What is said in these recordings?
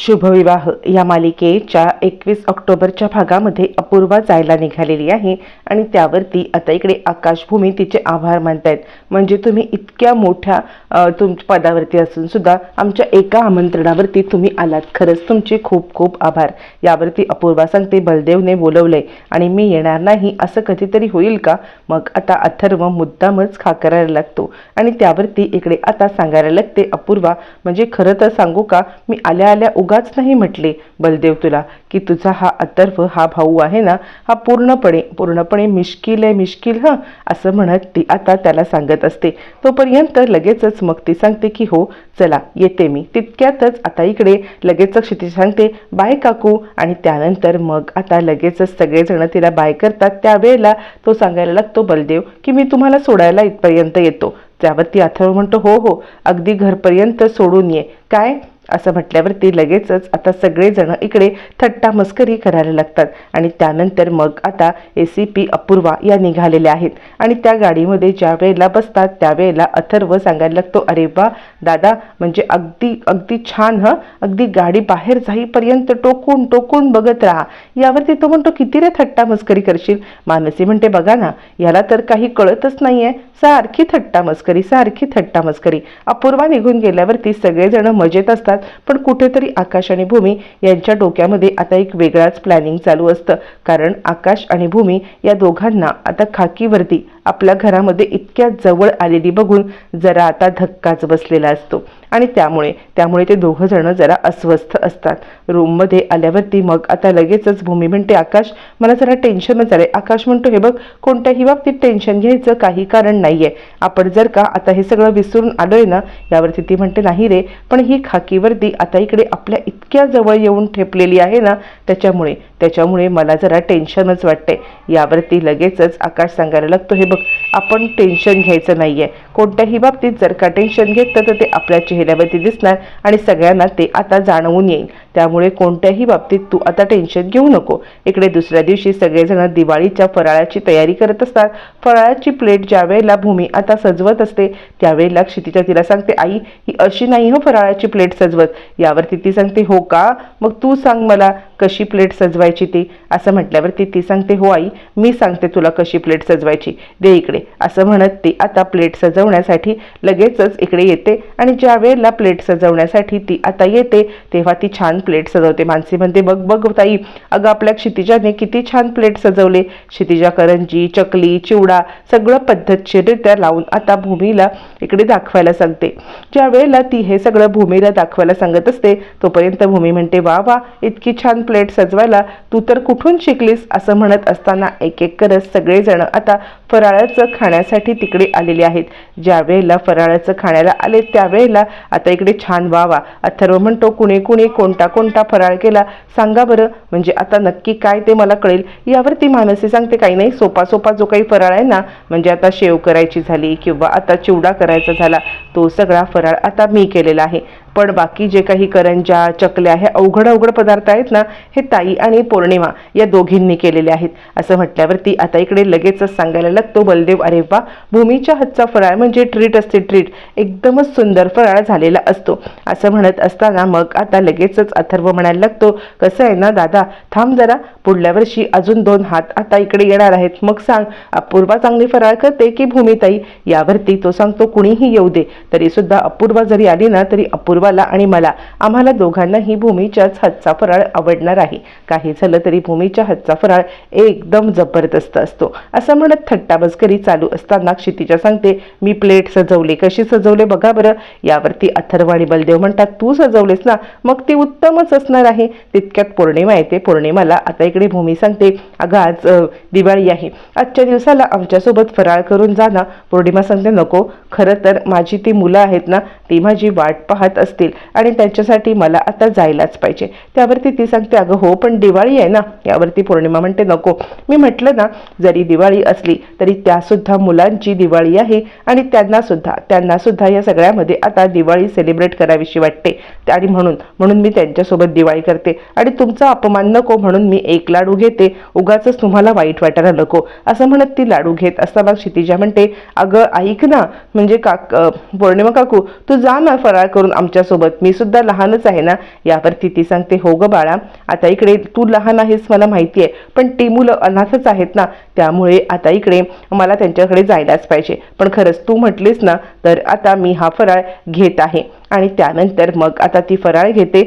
शुभविवाह. या मालिकेच्या एकवीस ऑक्टोबरच्या भागामध्ये अपूर्वा जायला निघालेली आहे आणि त्यावरती आता इकडे आकाशभूमी तिचे आभार मानतायत. म्हणजे तुम्ही इतक्या मोठ्या तुम पदावरती असून सुद्धा आमच्या एका आमंत्रणावरती तुम्ही आलात. खरंच तुमचे खूप खूप आभार. यावरती अपूर्वा सांगते बलदेवने बोलवलंय आणि मी येणार नाही असं कधीतरी होईल का? मग आता अथर्व मुद्दामच खा करायला लागतो. आणि त्यावरती इकडे आता सांगायला लागते अपूर्वा म्हणजे खरं तर सांगू का? मी आल्या आल्या उग उगाच नाही म्हटले बलदेव तुला की तुझा हा अथर्व हा भाऊ आहे ना हा पूर्णपणे पूर्णपणे मिश्किल आहे मिश्किल हं असं म्हणत ती आता त्याला सांगत असते. तोपर्यंत लगेचच मग ती सांगते की हो चला येते मी. तितक्यातच आता इकडे लगेचच क्षिती सांगते बाय काकू. आणि त्यानंतर मग आता लगेचच सगळेजण तिला बाय करतात. त्यावेळेला तो सांगायला लागतो बलदेव की मी तुम्हाला सोडायला इथपर्यंत येतो. त्यावरती अथर्व म्हणतो हो हो अगदी घरपर्यंत सोडून ये. काय? असं म्हटल्यावरती लगेचच आता सगळेजण इकडे थट्टा मस्करी करायला लागतात. आणि त्यानंतर मग आता ए सी पी अपूर्वा या निघालेल्या आहेत. आणि त्या गाडीमध्ये ज्या वेळेला बसतात त्यावेळेला अथर्व सांगायला लागतो अरे वा दादा म्हणजे अगदी अगदी छान हं? अगदी गाडी बाहेर जाईपर्यंत टोकून टोकून बघत राहा. यावरती तो म्हणतो किती रे थट्टा मस्करी करशील? मानसी म्हणते बघा ना याला तर काही कळतच नाहीये. सारखी थट्टा मस्करी सारखी थट्टा मस्करी अपूर्वा निघून गेल्यावरती सगळेजण मजेत असतात. पण कुठेतरी आकाश आणि भूमी यांच्या डोक्यामध्ये आता एक वेगळाच प्लॅनिंग चालू असतं. कारण आकाश आणि भूमी या दोघांना आता खाकीवरती आपल्या घरामध्ये इतक्या जवळ आलेली बघून जरा आता धक्काच बसलेला असतो. आणि त्यामुळे त्यामुळे ते दोघं जण जरा अस्वस्थ असतात. रूममध्ये आल्यावरती मग आता लगेचच भूमी म्हणते आकाश मला जरा टेन्शनच आलंय आकाश म्हणतो हे बघ कोणत्याही बाबतीत टेन्शन घ्यायचं काही कारण नाहीये. आपण जर का आता हे सगळं विसरून आलोय ना यावरती ती म्हणते नाही रे पण ही खाकीवरती आता इकडे आपल्या इतक्या जवळ येऊन ठेपलेली आहे ना त्याच्यामुळे त्याच्यामुळे मला जरा टेन्शनच वाटते यावरती लगेचच आकाश सांगायला लागतो हे बघ आपण टेन्शन घ्यायचं नाहीये. कोणत्याही बाबतीत जर का टेन्शन घेतलं तर ते आपल्या चेहऱ्यावरती दिसणार आणि सगळ्यांना ते आता जाणवून येईल. त्यामुळे कोणत्याही बाबतीत तू आता टेन्शन घेऊ नको. इकडे दुसऱ्या दिवशी सगळेजण दिवाळीच्या फराळाची तयारी करत असतात. फराळाची प्लेट ज्या वेळेला भूमी आता सजवत असते त्यावेळेला क्षितिजा तिला सांगते आई ही अशी नाही हो फराळाची प्लेट सजवत. यावरती ती सांगते हो का? मग तू सांग मला कशी प्लेट सजवायची ती. असं म्हटल्यावरती ती सांगते हो आई मी सांगते तुला कशी प्लेट सजवायची. दे इकडे. असं म्हणत ती आता प्लेट सजवण्यासाठी लगेचच इकडे येते आणि ज्यावेळेस वेळेला प्लेट सजवण्यासाठी ती आता येते. तेव्हा ती छान प्लेट सजवते. मानसी म्हणते बघ बघ ताई अगं आपल्या क्षितिजाने किती छान प्लेट सजवले. क्षितिजा करंजी चकली चिवडा सगळं पद्धतशीररित्या लावून आता भूमीला इकडे दाखवायला सांगते. ज्या वेळेला ती हे सगळं भूमीला दाखवायला सांगत असते तोपर्यंत भूमी म्हणते वा वा इतकी छान प्लेट सजवायला तू तर कुठून शिकलीस? असं म्हणत असताना एक एक करत सगळेजण आता फराळाचं खाण्यासाठी तिकडे आलेले आहेत. ज्या वेळेला फराळाचं खाण्याला आले त्यावेळेला आता इकडे छान व्हावा अथर्व म्हणतो कुणी कुणी कोणता कोणता फराळ केला? सांगा बरं. म्हणजे आता नक्की काय ते मला कळेल. यावरती मानसी सांगते काही नाही सोपा सोपा जो काही फराळ आहे ना म्हणजे आता शेव करायची झाली किंवा आता चिवडा करायचा झाला तो सगळा फराळ आता मी केलेला आहे. पण बाकी जे काही करंजा चकल्या हे अवघड अवघड पदार्थ आहेत ना हे ताई आणि पौर्णिमा या दोघींनी केलेले आहेत. असं म्हटल्यावरती आता इकडे लगेचच सांगायला लागतो बलदेव अरे वा भूमीच्या हातचा फराळ म्हणजे ट्रीट असते ट्रीट एकदमच सुंदर फराळ झालेला असतो. असं म्हणत असताना मग आता लगेचच अथर्व म्हणायला लागतो कसं आहे ना दादा? थांब जरा. पुढल्या वर्षी अजून दोन हात आता इकडे येणार आहेत. मग सांग अपूर्वा चांगली फराळ करते की भूमिताई? यावरती तो सांगतो कुणीही येऊ दे. तरी सुद्धा अपूर्वा जरी आली ना तरी अपूर्वाला आणि मला. आम्हाला दोघांनाही भूमीच्याच हातचा फराळ आवडणार आहे. काही झालं तरी भूमीच्या हातचा फराळ एकदम जबरदस्त असतो. असं म्हणत थट्टा मस्करी चालू असताना क्षितिजा सांगते मी प्लेट सजवली. कशी सजवले बघा बरं. यावरती अथर्व आणि बलदेव म्हणतात तू सजवलेस ना. मग ती उत्तमच असणार आहे. तितक्यात पौर्णिमा येते. पौर्णिमाला आता इकडे भूमी सांगते अगं आज दिवाळी आहे. आजच्या दिवसाला आमच्यासोबत फराळ करून जा ना. पौर्णिमा सांगते नको. खरं तर माझी ती मुलं आहेत ना ती माझी वाट पाहत असतील. आणि त्यांच्यासाठी मला आता जायलाच पाहिजे. त्यावरती ती सांगते अगं हो पण दिवाळी आहे ना यावरती पौर्णिमा म्हणते नको. मी म्हटलं ना जरी दिवाळी असली तरी त्यासुद्धा मुलांची दिवाळी आहे. आणि त्यांना सुद्धा त्यांना सुद्धा या सगळ्यामध्ये आता दिवाळी सेलिब्रेट करावीशी वाटते. आणि म्हणून म्हणून मी त्यांच्यासोबत दिवाळी करते. आणि तुमचा अपमान नको म्हणून मी एक लाडू घेते. उगाच तुम्हाला वाईट वाटायला नको. असं म्हणत ती लाडू घेत असताना क्षितिजा म्हणते अगं ऐक ना म्हणजे काक पौर्णिमा काकू तू जा ना फराळ करून आमच्या तिच्यासोबत मी सुद्धा लहानच आहे ना? यावरती ती सांगते हो ग बाळा आता इकडे तू लहान आहेस मला माहिती आहे पण ती मुलं अनाथच आहेत ना? त्यामुळे आता इकडे मला त्यांच्याकडे जायलाच पाहिजे. पण खरंच तू म्हटलीस ना तर आता मी हा फराळ घेत आहे. आणि त्यानंतर मग आता ती फराळ घेते.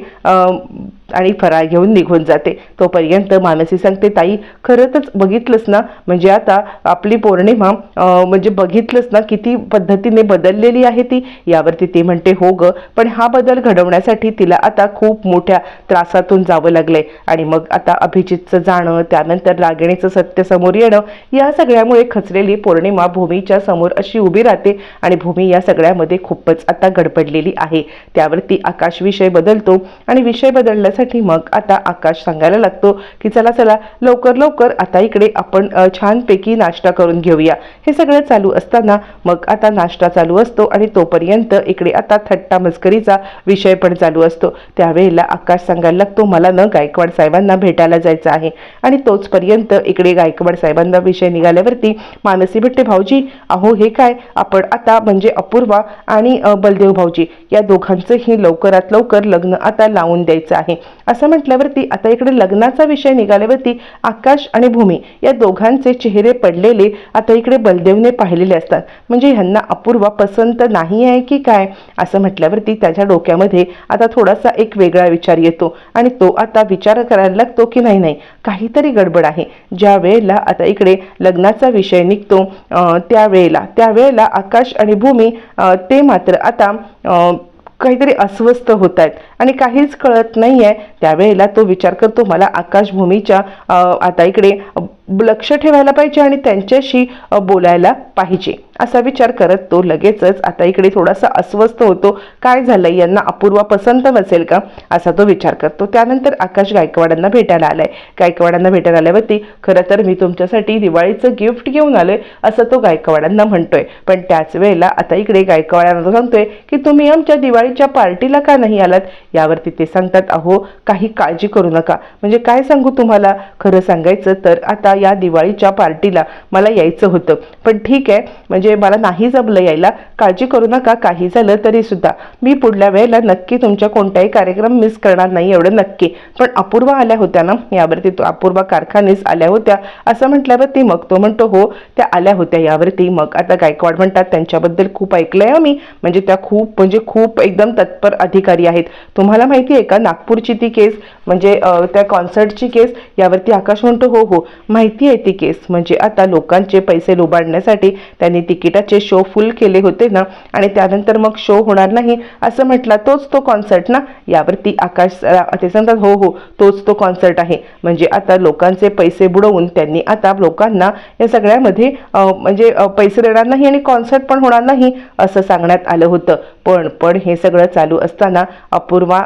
आणि फराळ घेऊन निघून जाते. तोपर्यंत मानसी सांगते ताई खरंच बघितलंस ना? म्हणजे आता आपली पौर्णिमा म्हणजे बघितलंस ना किती पद्धतीने बदललेली आहे ती? यावरती ती म्हणते हो ग पण हा बदल घडवण्यासाठी तिला आता खूप मोठ्या त्रासातून जावं लागलंय. आणि मग आता अभिजितचं जाणं त्यानंतर रागिणीचं सत्य समोर येणं या सगळ्यामुळे खचलेली पौर्णिमा भूमीच्या समोर अशी उभी राहते. आणि भूमी या सगळ्यामध्ये खूपच आता गडबडलेली आहे. त्यावरती आकाश विषय बदलतो आणि विषय बदलण्यासाठी मग आता आकाश सांगायला लागतो की चला चला लवकर लवकर आता इकडे आपण छानपैकी नाश्ता करून घेऊया. हे सगळं चालू असताना मग आता नाश्ता चालू असतो आणि तोपर्यंत इकडे आता थट्टा मस्करीचा विषय पण चालू असतो. त्यावेळेला आकाश सांगायला लागतो मला न गायकवाड साहेबांना भेटायला जायचं आहे. आणि तोचपर्यंत इकडे गायकवाड साहेबांना विषय निघाल्यावरती मानसी भेटते भाऊजी अहो हे काय? आपण आता म्हणजे अपूर्वा आणि बलदेव भाऊजी या दोघांचंही लवकरात लवकर लग्न आता लावून द्यायचं आहे. असं म्हटल्यावरती आता इकडे लग्नाचा विषय निघाल्यावरती आकाश आणि भूमी या दोघांचे चेहरे पडलेले आता इकडे बलदेवने पाहिलेले असतात. म्हणजे ह्यांना अपूर्वा पसंत नाही आहे की काय? असं म्हटल्यावरती त्याच्या डोक्यामध्ये आता थोडासा एक वेगळा विचार येतो आणि तो आता विचार करायला लागतो की नाही नाही काहीतरी गडबड आहे. ज्या वेळेला आता इकडे लग्नाचा विषय निघतो त्यावेळेला त्यावेळेला आकाश आणि भूमी ते मात्र आता काहीतरी अस्वस्थ होत आहेत आणि काहीच कळत नाही आहे त्यावेळेला तो विचार करतो मला आकाशभूमीच्या आता इकडे लक्ष ठेवायला पाहिजे आणि त्यांच्याशी बोलायला पाहिजे. असा विचार करत तो लगेचच आता इकडे थोडासा अस्वस्थ होतो. काय झालं यांना अपूर्वा पसंत बसेल का? असा तो विचार करतो. त्यानंतर आकाश गायकवाडांना भेटायला आलाय. गायकवाडांना भेटायला आल्यावरती खरं तर मी तुमच्यासाठी दिवाळीचं गिफ्ट घेऊन आलोय असं तो गायकवाडांना म्हणतोय. पण त्याच वेळेला आता इकडे गायकवाडांना सांगतोय की तुम्ही आमच्या दिवाळीच्या पार्टीला का नाही आलात? यावरती ते सांगतात अहो काही काळजी करू नका. म्हणजे काय सांगू तुम्हाला? खरं सांगायचं तर आता या दिवाळीच्या पार्टीला मला यायचं होतं. पण ठीक आहे म्हणजे मला नाही जमलं यायला. काळजी करू नका काही झालं तरी सुद्धा. मी पुढल्या वेळेला नक्की तुमच्या कोणताही कार्यक्रम मिस करणार नाही एवढं नक्की. पण अपूर्वा आल्या होत्या ना यावरती तो अपूर्वा कारखानेस आल्या होत्या. असं म्हटल्यावरती मग तो म्हणतो हो त्या आल्या होत्या यावरती मग. आता गायकवाड म्हणतात त्यांच्याबद्दल खूप ऐकलंय मी म्हणजे त्या खूप म्हणजे खूप एकदम तत्पर अधिकारी आहेत. तुम्हाला माहिती आहे का नागपूरची ती केस म्हणजे त्या कॉन्सर्टची केस यावरती आकाश म्हणतो हो हो. माहिती माहिती आहे ती केस. म्हणजे आता लोकांचे पैसे लुबाडण्यासाठी त्यांनी तिकिटाचे शो फुल केले होते ना आणि त्यानंतर मग शो होणार नाही असं म्हटला तोच तो कॉन्सर्ट ना? यावरती आकाश ते सांगतात हो हो तोच तो कॉन्सर्ट आहे. म्हणजे आता लोकांचे पैसे बुडवून त्यांनी आता लोकांना या सगळ्यामध्ये म्हणजे पैसे देणार नाही आणि कॉन्सर्ट पण होणार नाही असं सांगण्यात आलं होतं. पण पण हे सगळं चालू असताना अपूर्वा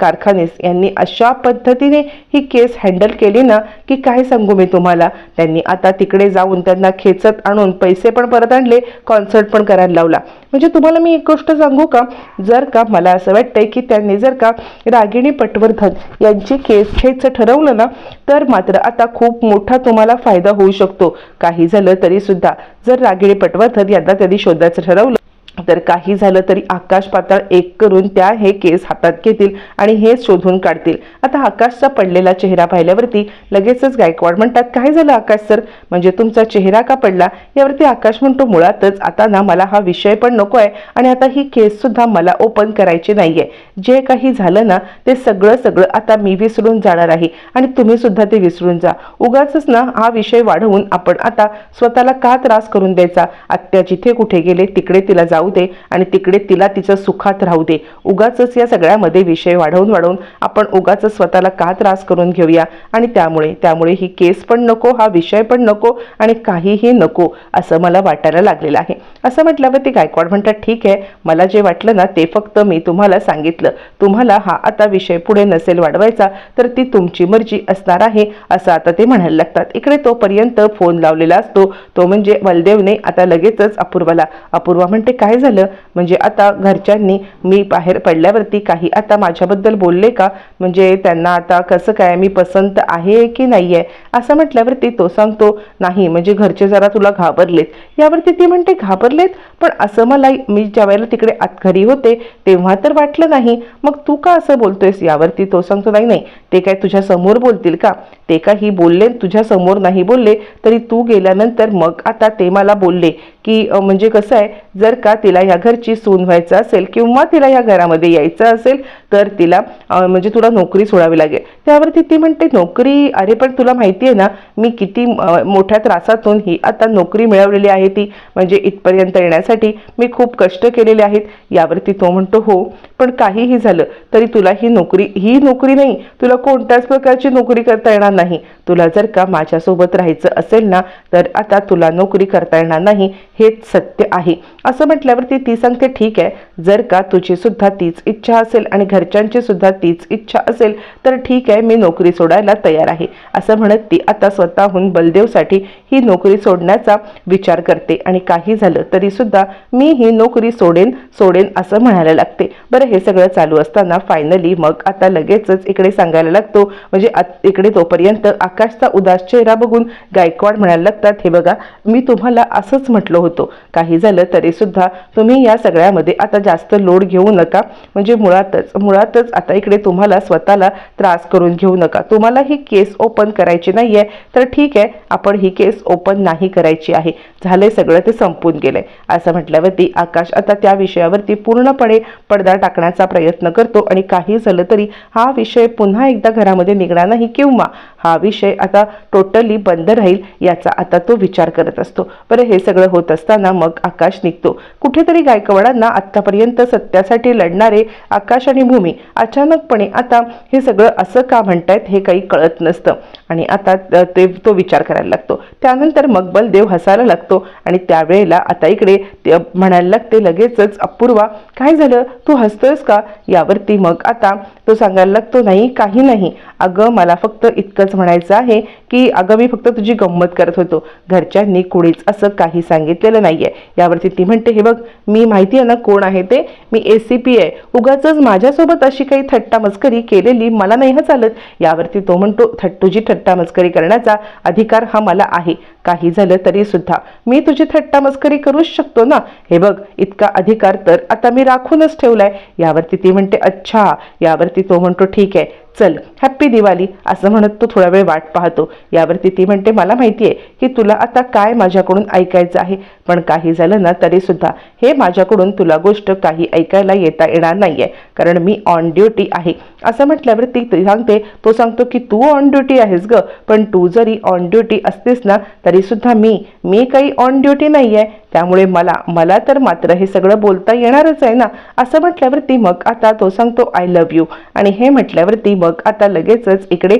कारखानेस यांनी अशा पद्धतीने ही केस हँडल केली ना की काय सांगू मी तुम्हाला? त्यांनी आता तिकडे जाऊन त्यांना खेचत आणून पैसे पण परत आणले कॉन्सर्ट पण करायला लावला. म्हणजे तुम्हाला मी एक गोष्ट सांगू का? जर का मला असं वाटतंय की त्यांनी जर का रागिणी पटवर्धन यांची केस घ्यायचं ठरवलं ना तर मात्र आता खूप मोठा तुम्हाला फायदा होऊ शकतो. काही झालं तरी सुद्धा. जर रागिणी पटवर्धन यांना त्यांनी शोधायचं ठरवलं तर काही झालं तरी आकाश पाताळ एक करून त्या हे केस हातात घेतील आणि हे शोधून काढतील. आता आकाशचा पडलेला चेहरा पाहिल्यावरती लगेचच गायकवाड म्हणतात काय झालं आकाश सर? म्हणजे तुमचा चेहरा का पडला? यावरती आकाश म्हणतो मुळातच आता ना मला हा विषय पण नको आहे आणि आता ही केस सुद्धा मला ओपन करायची नाहीये. जे काही झालं ना ते सगळं सगळं आता मी विसरून जाणार आहे आणि तुम्ही सुद्धा ते विसरून जा. उगाच ना हा विषय वाढवून आपण आता स्वतःला का त्रास करून द्यायचा? आत्या जिथे कुठे गेले तिकडे तिला जाऊ दे आणि तिकडे तिला तिचं सुखात राहू दे. उगाच या सगळ्यामध्ये विषय वाढवून वाढवून आपण उगाच स्वतःला का त्रास करून घेऊया? आणि त्यामुळे त्यामुळे ही केस पण नको हा विषय पण नको आणि काहीही नको असं मला वाटायला लागलेलं आहे. असं म्हटल्यावर ते गायकवाड म्हणतात ठीक आहे मला जे वाटलं ना ते फक्त मी तुम्हाला सांगितलं. तुम्हाला हा आता विषय पुढे नसेल वाढवायचा तर ती तुमची मर्जी असणार आहे असं आता ते म्हणायला लागतात. इकडे तोपर्यंत फोन लावलेला असतो. तो म्हणजे बलदेवने आता लगेचच अपूर्वाला. अपूर्वा म्हणते काय काय झालं? म्हणजे आता घरच्यांनी मी बाहेर पडल्यावरती काही आता माझ्याबद्दल बोलले का? म्हणजे त्यांना आता कसं काय मी पसंत आहे की नाही आहे असं म्हटल्यावरती तो सांगतो नाही म्हणजे घरचे जरा तुला घाबरलेत. यावरती ती म्हणते घाबरलेत? पण असं मला मी ज्या वेळेला तिकडे आत घरी होते तेव्हा तर वाटलं नाही. मग तू का असं बोलतोयस? यावरती तो सांगतो नाही नाही ते काय तुझ्या समोर बोलतील का? ते काही बोलले तुझ्या समोर नाही बोलले तरी तू गेल्यानंतर मग आता ते मला बोलले. की म्हणजे कसं आहे जर का तिला या घरची सून व्हायचं असेल किंवा तिला या घरामध्ये यायचं असेल तर तिला म्हणजे तुला नोकरी सोडावी लागेल. त्यावरती ती म्हणते नोकरी अरे पण तुला माहिती आहे ना मी किती मोठ्या त्रासातून ही आता नोकरी मिळवलेली आहे ती. म्हणजे इथपर्यंत येण्यासाठी मी खूप कष्ट केलेले आहेत. यावरती तो म्हणतो हो. पण काहीही झालं तरी तुला ही नोकरी ही नोकरी नाही. तुला कोणत्याच प्रकारची नोकरी करता येणार नाही. तुला जर का माझ्यासोबत राहायचं असेल ना तर आता तुला नोकरी करता येणार नाही. हेच सत्य आहे. असं म्हटल्यावरती ती सांगते ठीक आहे जर का तुझी सुद्धा तीच इच्छा असेल आणि घरच्यांची सुद्धा तीच इच्छा असेल तर ठीक आहे मी नोकरी सोडायला तयार आहे. असं म्हणत ती आता स्वतःहून बलदेवसाठी ही नोकरी सोडण्याचा विचार करते आणि काही झालं तरी सुद्धा मी ही नोकरी सोडेन सोडेन असं म्हणायला लागते. बरं हे सगळं चालू असताना फायनली मग आता लगेचच इकडे सांगायला लागतो म्हणजे इकडे तोपर्यंत आकाशचा उदास चेहरा बघून गायकवाड म्हणायला लागतात हे बघा मी तुम्हाला असंच म्हटलं होतो. काही झालं तरी सुद्धा तुम्ही या सगळ्यामध्ये आता जास्त लोड घेऊ नका. म्हणजे मुळातच मुळातच आता इकडे तुम्हाला स्वतःला त्रास करून घेऊ नका. तुम्हाला ही केस ओपन करायची नाहीये तर ठीक आहे आपण ही केस ओपन नाही करायची आहे. झालंय सगळं ते संपून गेलंय. असं म्हटल्यावरती आकाश आता त्या विषयावरती पूर्णपणे पडदा टाकण्याचा प्रयत्न करतो आणि काही झालं तरी हा विषय पुन्हा एकदा घरामध्ये निघणार नाही किंवा हा विषय आता टोटली बंद राहील याचा आता तो विचार करत असतो. बरं हे सगळं होत असताना मग आकाश निघतो. कुठेतरी गायकवाडांना आत्तापर्यंत सत्यासाठी लढणारे आकाश आणि भूमी अचानकपणे आता हे सगळं असं का म्हणतायत हे काही कळत नसतं. आणि आता ते तो विचार करायला लागतो. त्यानंतर मग बलदेव हसायला लागतो आणि त्यावेळेला आता इकडे ते म्हणायला लागते लगेचच अपूर्वा काय झालं? तू हसतोयस का? यावरती मग आता तो सांगायला लागतो नाही काही नाही. अगं मला फक्त इतकंच म्हणायचं आहे की अगं मी फक्त तुझी गंमत करत होतो. घरच्यांनी कुणीच असं काही सांगितलेलं नाही आहे यावरती ती म्हणते हे बघ मी माहिती आहे ना कोण आहे ते? मी ए सी पी आहे. उगाच माझ्यासोबत अशी काही थट्टा मस्करी केलेली मला नाही हं चालत यावरती तो म्हणतो थट तुझी थट्टा मस्करी करण्याचा अधिकार हा मला आहे. काही झालं तरी सुद्धा मी तुझी थट्टा मस्करी करूच शकतो ना? हे बघ इतका अधिकार तर आता मी राखूनच ठेवलाय. यावरती ती म्हणते अच्छा. यावरती तो म्हणतो ठीक आहे. चल हॅप्पी दिवाळी असं म्हणत तो थोडा वेळ वाट पाहतो. यावरती ती म्हणते मला माहिती आहे की तुला आता काय माझ्याकडून ऐकायचं आहे. पण काही झालं ना तरीसुद्धा हे माझ्याकडून तुला गोष्ट काही ऐकायला येता येणार नाही आहे कारण मी ऑन ड्युटी आहे. असं म्हटल्यावरती ती सांगते तो सांगतो की तू ऑन ड्युटी आहेस ग. पण तू जरी ऑन ड्युटी असतेस ना तरीसुद्धा मी मी काही ऑन ड्युटी नाही आहे त्यामुळे मला मला तर मात्र हे सगळं बोलता येणारच आहे ना? असं म्हटल्यावरती मग आता तो सांगतो आय लव्ह यू आणि हे म्हटल्यावरती मग आता लगेचच इकडे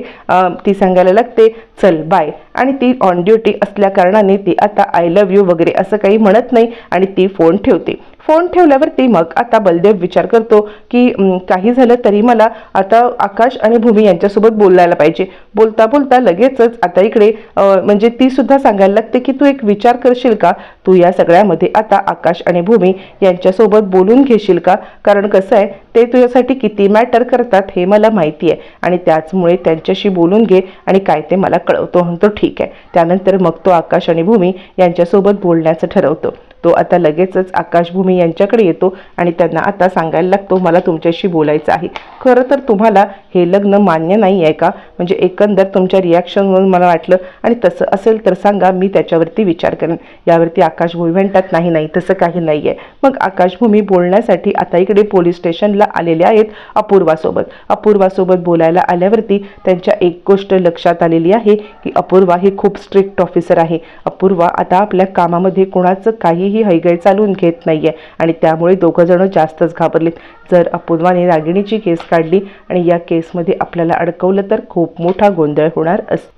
ती सांगायला लागते चल बाय आणि ती ऑन ड्युटी असल्या कारणाने ती आता आय लव्ह यू वगैरे असं काही म्हणत नाही आणि ती फोन ठेवते. फोन ठेवल्यावरती मग आता बलदेव विचार करतो की काही झालं तरी मला आता आकाश आणि भूमी यांच्यासोबत बोलायला पाहिजे. बोलता बोलता लगेचच आता इकडे म्हणजे ती सुद्धा सांगायला लागते की तू एक विचार करशील का? तू या सगळ्यामध्ये आता आकाश आणि भूमी यांच्यासोबत बोलून घेशील का? कारण कसं आहे ते तुझ्यासाठी किती मॅटर करतात हे मला माहिती आहे आणि त्याचमुळे त्यांच्याशी बोलून घे आणि काय ते मला कळवतो. म्हणतो ठीक आहे. त्यानंतर मग तो आकाश आणि भूमी यांच्यासोबत बोलण्याचं ठरवतो. तो आता लगेचच आकाशभूमी यांच्याकडे येतो आणि त्यांना आता सांगायला लागतो मला तुमच्याशी बोलायचं आहे. खरं तर तुम्हाला हे लग्न मान्य नाही आहे का? म्हणजे एकंदर तुमच्या रिॲक्शनवरून मला वाटलं. आणि तसं असेल तर सांगा मी त्याच्यावरती विचार करेन. यावरती आकाशभूमी म्हणतात नाही नाही तसं काही नाही आहे मग आकाशभूमी बोलण्यासाठी आता इकडे पोलीस स्टेशनला आलेले आहेत अपूर्वासोबत. अपूर्वासोबत बोलायला आल्यावरती त्यांच्या एक गोष्ट लक्षात आलेली आहे की अपूर्वा हे खूप स्ट्रिक्ट ऑफिसर आहे. अपूर्वा आता आपल्या कामामध्ये कोणाचं काहीही हैगय चालून घेत नाहीये. आणि त्यामुळे दोघं जण जास्तच घाबरलेत. जर अपूर्वाने रागिणीची केस काढली आणि या केसमध्ये आपल्याला अडकवलं तर खूप मोठा गोंधळ होणार असतो